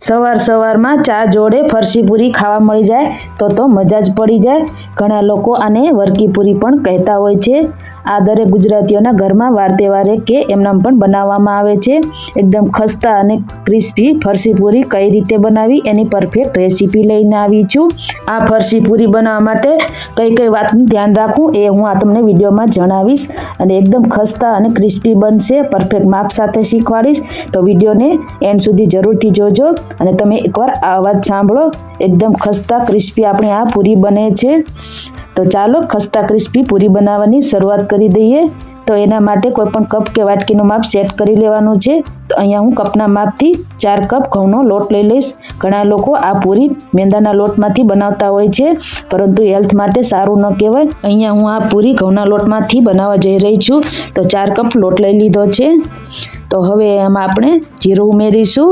સવાર સવારમાં ચા જોડે ફરસી પૂરી ખાવા મળી જાય તો તો મજા જ પડી જાય. ઘણા લોકો આને વરકી પૂરી પણ કહેતા હોય છે. આ દરેક ગુજરાતીઓના ઘરમાં વાર તહેવારે કે એમનામ પણ બનાવવામાં આવે છે. એકદમ ખસ્તા અને ક્રિસ્પી ફરસી પૂરી કઈ રીતે બનાવી એની પરફેક્ટ રેસીપી લઈને આવી છું. આ ફરસી પૂરી બનાવવા માટે કઈ કઈ વાતનું ધ્યાન રાખવું એ હું આ તમને વિડીયોમાં જણાવીશ અને એકદમ ખસ્તા અને ક્રિસ્પી બનશે. પરફેક્ટ માપ સાથે શીખવાડીશ. તો વિડીયોને એન્ડ સુધી જરૂરથી જોજો અને તમે એકવાર આ અવાજ સાંભળો. એકદમ ખસ્તા ક્રિસ્પી આપણી આ પૂરી બને છે. તો ચાલો ખસ્તા ક્રિસ્પી પૂરી બનાવવાની શરૂઆત કરી દઈએ, તો એના માટે કોઈપણ કપ કે વાટકીનું માપ સેટ કરી લેવાનું છે. તો અહીંયા હું કપના માપથી ચાર કપ ઘઉંનો લોટ લઈ લઈશ. ઘણા લોકો આ પૂરી મેંદાના લોટમાંથી બનાવતા હોય છે, પરંતુ હેલ્થ માટે સારું ન કહેવાય. અહીંયા હું આ પૂરી ઘઉંના લોટમાંથી બનાવવા જઈ રહી છું. તો ચાર કપ લોટ લઈ લીધો છે. તો હવે એમાં આપણે જીરું ઉમેરીશું.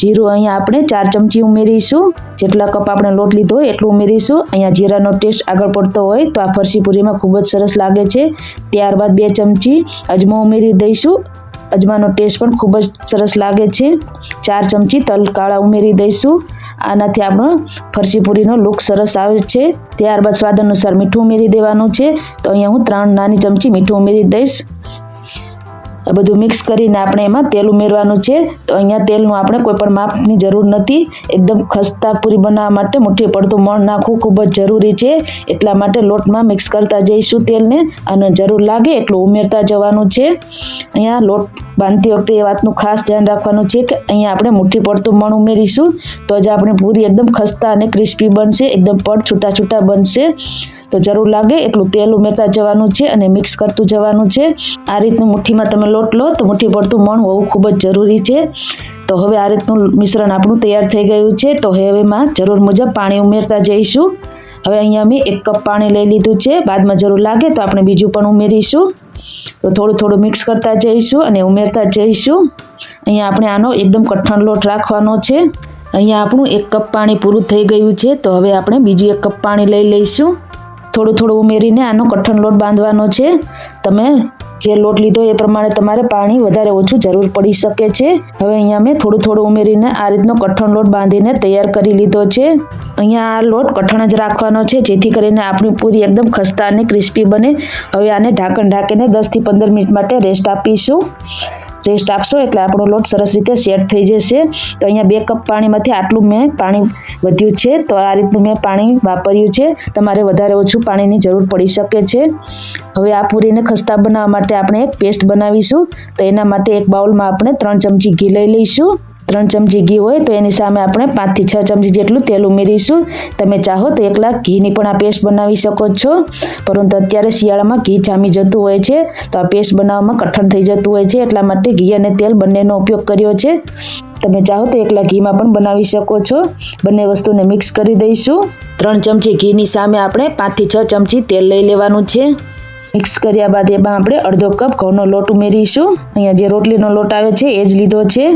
જીરું અહીંયા આપણે ચાર ચમચી ઉમેરીશું. જેટલા કપ આપણે લોટ લીધો હોય એટલું ઉમેરીશું. અહીંયા જીરાનો ટેસ્ટ આગળ પડતો હોય તો આ ફરસી પૂરીમાં ખૂબ જ સરસ લાગે છે. ત્યારબાદ બે ચમચી અજમો ઉમેરી દઈશું. અજમાનો ટેસ્ટ પણ ખૂબ જ સરસ લાગે છે. ચાર ચમચી તલ કાળા ઉમેરી દઈશું. આનાથી આપણો ફરસી પૂરીનો લુક સરસ આવે છે. ત્યારબાદ સ્વાદ અનુસાર મીઠું ઉમેરી દેવાનું છે. તો અહીંયા હું ત્રણ નાની ચમચી મીઠું ઉમેરી દઈશ. આ બધું મિક્સ કરીને આપણે એમાં તેલ ઉમેરવાનું છે. તો અહીંયા તેલનું આપણે કોઈ પણ માપની જરૂર નથી. એકદમ ખસ્તા પૂરી બનાવવા માટે મુઠ્ઠી પડતું મણ નાખવું ખૂબ જ જરૂરી છે. એટલા માટે લોટમાં મિક્સ કરતા જઈશું તેલને. અને જરૂર લાગે એટલું ઉમેરતા જવાનું છે. અહીંયા લોટ બાંધતી વખતે એ વાતનું ખાસ ધ્યાન રાખવાનું છે કે અહીંયા આપણે મુઠ્ઠી પડતું મણ ઉમેરીશું તો જ આપણે પૂરી એકદમ ખસ્તા અને ક્રિસ્પી બનશે, એકદમ પડ છૂટા છૂટા બનશે. તો જરૂર લાગે એટલું તેલ ઉમેરતા જવાનું છે અને મિક્સ કરતું જવાનું છે. આ રીતનું મુઠ્ઠીમાં તમે લોટ લો તો મુઠ્ઠી પડતું મણ હોવું ખૂબ જ જરૂરી છે. તો હવે આ રીતનું મિશ્રણ આપણું તૈયાર થઈ ગયું છે. તો હવે એમાં જરૂર મુજબ પાણી ઉમેરતા જઈશું. હવે અહીંયા મેં એક કપ પાણી લઈ લીધું છે. બાદમાં જરૂર લાગે તો આપણે બીજું પણ ઉમેરીશું. તો થોડું થોડું મિક્સ કરતા જઈશું અને ઉમેરતા જઈશું. અહીંયા આપણે આનો એકદમ કઠણ લોટ રાખવાનો છે. અહીંયા આપણું એક કપ પાણી પૂરું થઈ ગયું છે, તો હવે આપણે બીજું એક કપ પાણી લઈ લઈશું. થોડું થોડું ઉમેરીને આનો કઠણ લોટ બાંધવાનો છે. તમે જે લોટ લીધો એ પ્રમાણે તમારે પાણી વધારે ઓછું જરૂર પડી શકે છે. હવે અહીંયા મેં થોડું થોડું ઉમેરીને આ રીતનો કઠણ લોટ બાંધીને તૈયાર કરી લીધો છે. અહીંયા આ લોટ કઠણ જ રાખવાનો છે, જેથી કરીને આપણી પૂરી એકદમ ખસ્તા અને ક્રિસ્પી બને. હવે આને ઢાંકણ ઢાંકીને દસથી પંદર મિનિટ માટે રેસ્ટ આપીશું. રેસ્ટ આપશો એટલે આપણો લોટ સરસ રીતે સેટ થઈ જશે. તો અહીંયા બે કપ પાણીમાંથી આટલું મેં પાણી વધ્યું છે. તો આ રીતનું મેં પાણી વાપર્યું છે. તમારે વધારે ઓછું પાણીની જરૂર પડી શકે છે. હવે આ પૂરીને ખસ્તા બનાવવા માટે આપણે એક પેસ્ટ બનાવીશું. તો એના માટે એક બાઉલમાં આપણે ત્રણ ચમચી ઘી લઈ લઈશું. ત્રણ ચમચી ઘી હોય તો એની સામે આપણે પાંચથી છ ચમચી જેટલું તેલ ઉમેરીશું. તમે ચાહો તો એકલા ઘીની પણ આ પેસ્ટ બનાવી શકો છો. પરંતુ અત્યારે શિયાળામાં ઘી જામી જતું હોય છે, તો આ પેસ્ટ બનાવવામાં કઠણ થઈ જતું હોય છે, એટલા માટે ઘી અને તેલ બંનેનો ઉપયોગ કર્યો છે. તમે ચાહો તો એકલા ઘીમાં પણ બનાવી શકો છો. બંને વસ્તુને મિક્સ કરી દઈશું. ત્રણ ચમચી ઘીની સામે આપણે પાંચથી છ ચમચી તેલ લઈ લેવાનું છે. મિક્સ કર્યા બાદ એમાં આપણે અડધો કપ ઘઉંનો લોટ ઉમેરીશું. અહીંયા જે રોટલીનો લોટ આવે છે, એ જ લીધો છે.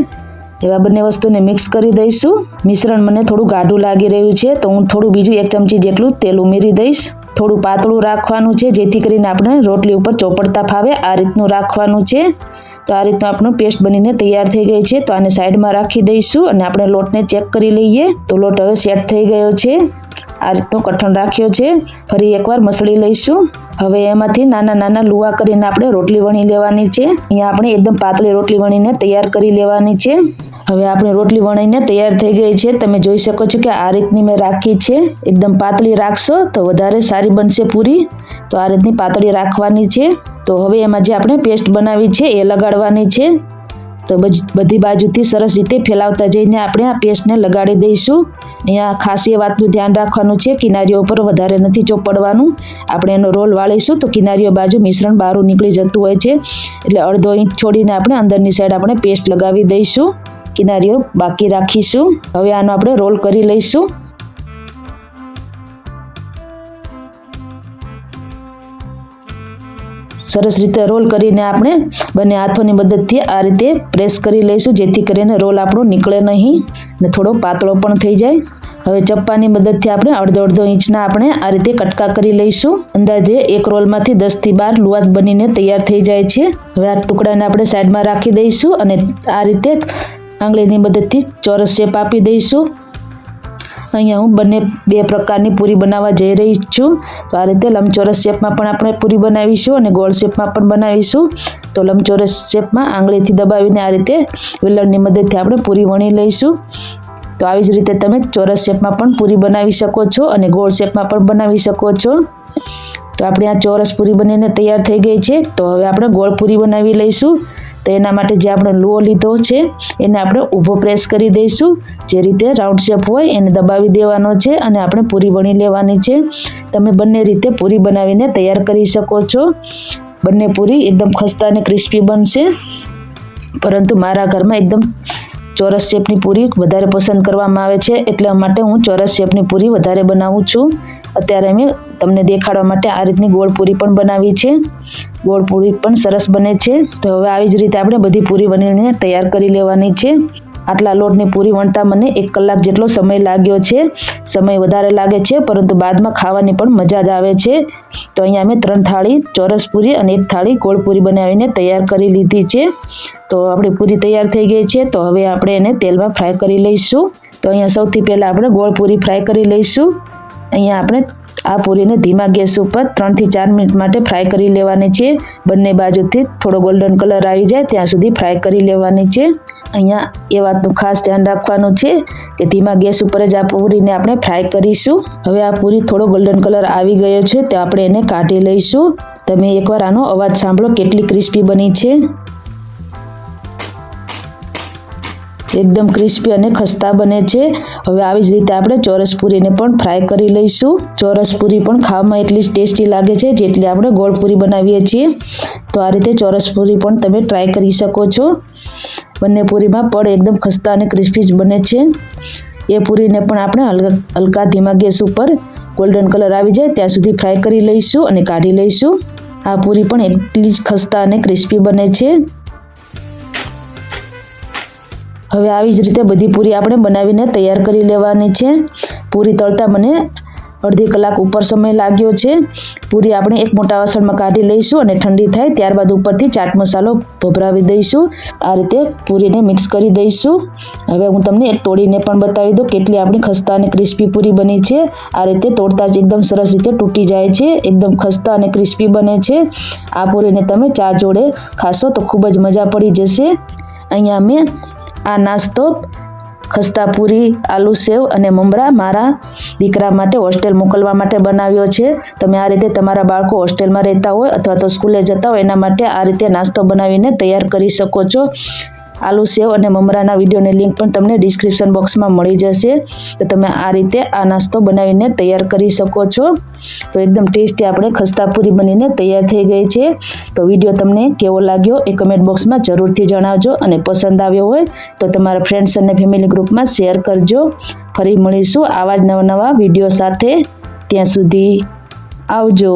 એવા બંને વસ્તુને મિક્સ કરી દઈશું. મિશ્રણ મને થોડું ગાઢું લાગી રહ્યું છે, તો હું થોડું બીજું એક ચમચી જેટલું તેલ ઉમેરી દઈશ. થોડું પાતળું રાખવાનું છે, જેથી કરીને આપણે રોટલી ઉપર ચોપડતા ફાવે, આ રીતનું રાખવાનું છે. તો આ રીતનું આપણું પેસ્ટ બનીને તૈયાર થઈ ગઈ છે, તો આને સાઈડમાં રાખી દઈશું અને આપણે લોટને ચેક કરી લઈએ. તો લોટ હવે સેટ થઈ ગયો છે. આ રીતનો કઠણ રાખ્યો છે. ફરી એકવાર મસળી લઈશું. હવે એમાંથી નાના નાના લુવા કરીને આપણે રોટલી વણી લેવાની છે. અહીંયા આપણે એકદમ પાતળી રોટલી વણીને તૈયાર કરી લેવાની છે. હવે આપણી રોટલી વણીને તૈયાર થઈ ગઈ છે. તમે જોઈ શકો છો કે આ રીતની મેં રાખી છે. એકદમ પાતળી રાખશો તો વધારે સારી બનશે પૂરી. તો આ રીતની પાતળી રાખવાની છે. તો હવે એમાં જે આપણે પેસ્ટ બનાવી છે એ લગાડવાની છે. તો બધી બાજુથી સરસ રીતે ફેલાવતા જઈને આપણે આ પેસ્ટને લગાડી દઈશું. અહીંયા ખાસ એ વાતનું ધ્યાન રાખવાનું છે, કિનારીઓ ઉપર વધારે નથી ચોપડવાનું. આપણે એનો રોલ વાળીશું તો કિનારીઓ બાજુ મિશ્રણ બહાર નીકળી જતું હોય છે. એટલે અડધો ઇંચ છોડીને આપણે અંદરની સાઈડ આપણે પેસ્ટ લગાવી દઈશું. કિનારીઓ બાકી રાખીશું. હવે આનો આપણે રોલ કરી લઈશું. સરસ રીતે રોલ કરીને આપણે બંને હાથોની મદદથી આ રીતે પ્રેસ કરી લઈશું, જેથી કરીને રોલ આપણો નીકળે નહીં અને થોડો પાતળો પણ થઈ જાય. હવે ચપ્પાની મદદથી આપણે અડધો અડધો ઇંચના આપણે આ રીતે કટકા કરી લઈશું. અંદાજે એક રોલમાંથી દસથી બાર લુવાસ બનીને તૈયાર થઈ જાય છે. હવે આ ટુકડાને આપણે સાઈડમાં રાખી દઈશું અને આ રીતે આંગળીની મદદથી ચોરસ શેપ આપી દઈશું. અહીંયા હું બંને બે પ્રકારની પૂરી બનાવવા જઈ રહી છું. તો આ રીતે લંબચોરસ શેપમાં પણ આપણે પૂરી બનાવીશું અને ગોળ શેપમાં પણ બનાવીશું. તો લંબચોરસ શેપમાં આંગળીથી દબાવીને આ રીતે વેલણની મદદથી આપણે પૂરી વણી લઈશું. તો આવી જ રીતે તમે ચોરસ શેપમાં પણ પૂરી બનાવી શકો છો અને ગોળ શેપમાં પણ બનાવી શકો છો. તો આપણે આ ચોરસ પૂરી બનીને તૈયાર થઈ ગઈ છે. તો હવે આપણે ગોળ પૂરી બનાવી લઈશું. તો એના માટે જે આપણે લુઓ લીધો છે, એને આપણે ઊભો પ્રેસ કરી દઈશું. જે રીતે રાઉન્ડ શેપ હોય એને દબાવી દેવાનો છે અને આપણે પૂરી વણી લેવાની છે. તમે બંને રીતે પૂરી બનાવીને તૈયાર કરી શકો છો. બંને પૂરી એકદમ ખસ્તા અને ક્રિસ્પી બનશે. પરંતુ મારા ઘરમાં એકદમ ચોરસ શેપની પૂરી વધારે પસંદ કરવામાં આવે છે એટલા માટે હું ચોરસ શેપની પૂરી વધારે બનાવું છું. અત્યારે મેં તમને દેખાડવા માટે આ રીતની ગોળ પૂરી પણ બનાવી છે. ગોળ પૂરી પણ સરસ બને છે. તો હવે આવી જ રીતે આપણે બધી પૂરી બનીને તૈયાર કરી લેવાની છે. આટલા લોટની પૂરી વણતા મને એક કલાક જેટલો સમય લાગ્યો છે. સમય વધારે લાગે છે, પરંતુ બાદમાં ખાવાની પણ મજા જ આવે છે. તો અહીંયા મેં ત્રણ થાળી ચોરસ પૂરી અને એક થાળી ગોળ પૂરી બનાવીને તૈયાર કરી લીધી છે. તો આપણી પૂરી તૈયાર થઈ ગઈ છે, તો હવે આપણે એને તેલમાં ફ્રાય કરી લઈશું. તો અહીંયા સૌથી પહેલાં આપણે ગોળ પૂરી ફ્રાય કરી લઈશું. અહીંયા આપણે આ પૂરીને ધીમા ગેસ ઉપર ત્રણથી ચાર મિનિટ માટે ફ્રાય કરી લેવાની છે. બંને બાજુથી થોડો ગોલ્ડન કલર આવી જાય ત્યાં સુધી ફ્રાય કરી લેવાની છે. અહીંયા એ વાતનું ખાસ ધ્યાન રાખવાનું છે કે ધીમા ગેસ ઉપર જ આ પૂરીને આપણે ફ્રાય કરીશું. હવે આ પૂરી થોડો ગોલ્ડન કલર આવી ગયો છે તો આપણે એને કાઢી લઈશું. તમે એકવાર આનો અવાજ સાંભળો કેટલી ક્રિસ્પી બની છે. એકદમ ક્રિસ્પી અને ખસ્તા બને છે. હવે આવી જ રીતે આપણે ચોરસ પૂરીને પણ ફ્રાય કરી લઈશું. ચોરસ પૂરી પણ ખાવામાં એટલી જ ટેસ્ટી લાગે છે જેટલી આપણે ગોળ પૂરી બનાવીએ છીએ. તો આ રીતે ચોરસ પૂરી પણ તમે ટ્રાય કરી શકો છો. બંને પૂરીમાં પડ એકદમ ખસ્તા અને ક્રિસ્પી જ બને છે. એ પૂરીને પણ આપણે હલકા હલકા ધીમા ગેસ ઉપર ગોલ્ડન કલર આવી જાય ત્યાં સુધી ફ્રાય કરી લઈશું અને કાઢી લઈશું. આ પૂરી પણ એટલી જ ખસ્તા અને ક્રિસ્પી બને છે. હવે આવી જ રીતે બધી પૂરી આપણે બનાવીને તૈયાર કરી લેવાની છે. પૂરી તળતા મને અડધી કલાક ઉપર સમય લાગ્યો છે. પૂરી આપણે એક મોટા વાસણમાં કાઢી લઈશું અને ઠંડી થાય ત્યારબાદ ઉપરથી ચાટ મસાલો ભભરાવી દઈશું. આ રીતે પૂરીને મિક્સ કરી દઈશું. હવે હું તમને એક તોડીને પણ બતાવી દઉં કેટલી આપણી ખસ્તા અને ક્રિસ્પી પૂરી બની છે. આ રીતે તોડતા જ એકદમ સરસ રીતે તૂટી જાય છે. એકદમ ખસ્તા અને ક્રિસ્પી બને છે. આ પૂરીને તમે ચા જોડે ખાશો તો ખૂબ જ મજા પડી જશે. અહીંયા મેં આ નાસ્તો ખસ્તા પૂરી આલુ સેવ અને મમરા મારા દીકરા માટે હોસ્ટેલ મોકલવા માટે બનાવ્યો છે. તમે આ રીતે તમારા બાળકો હોસ્ટેલમાં રહેતા હોય અથવા તો સ્કૂલે જતા હોય, એના માટે આ રીતે નાસ્તો બનાવીને તૈયાર કરી શકો છો. આલુ સેવ અને મમરાના વિડીયોની લિંક પણ તમને ડિસ્ક્રિપ્શન બોક્સમાં મળી જશે. તો તમે આ રીતે આ નાસ્તો બનાવીને તૈયાર કરી શકો છો. તો એકદમ ટેસ્ટી આપણે ખસ્તાપુરી બનીને તૈયાર થઈ ગઈ છે. તો વીડિયો તમને કેવો લાગ્યો એ કમેન્ટ બોક્સમાં જરૂરથી જણાવજો અને પસંદ આવ્યો હોય તો તમારા ફ્રેન્ડ્સ અને ફેમિલી ગ્રુપમાં શેર કરજો. ફરી મળીશું આવા જ નવા નવા વીડિયો સાથે. ત્યાં સુધી આવજો.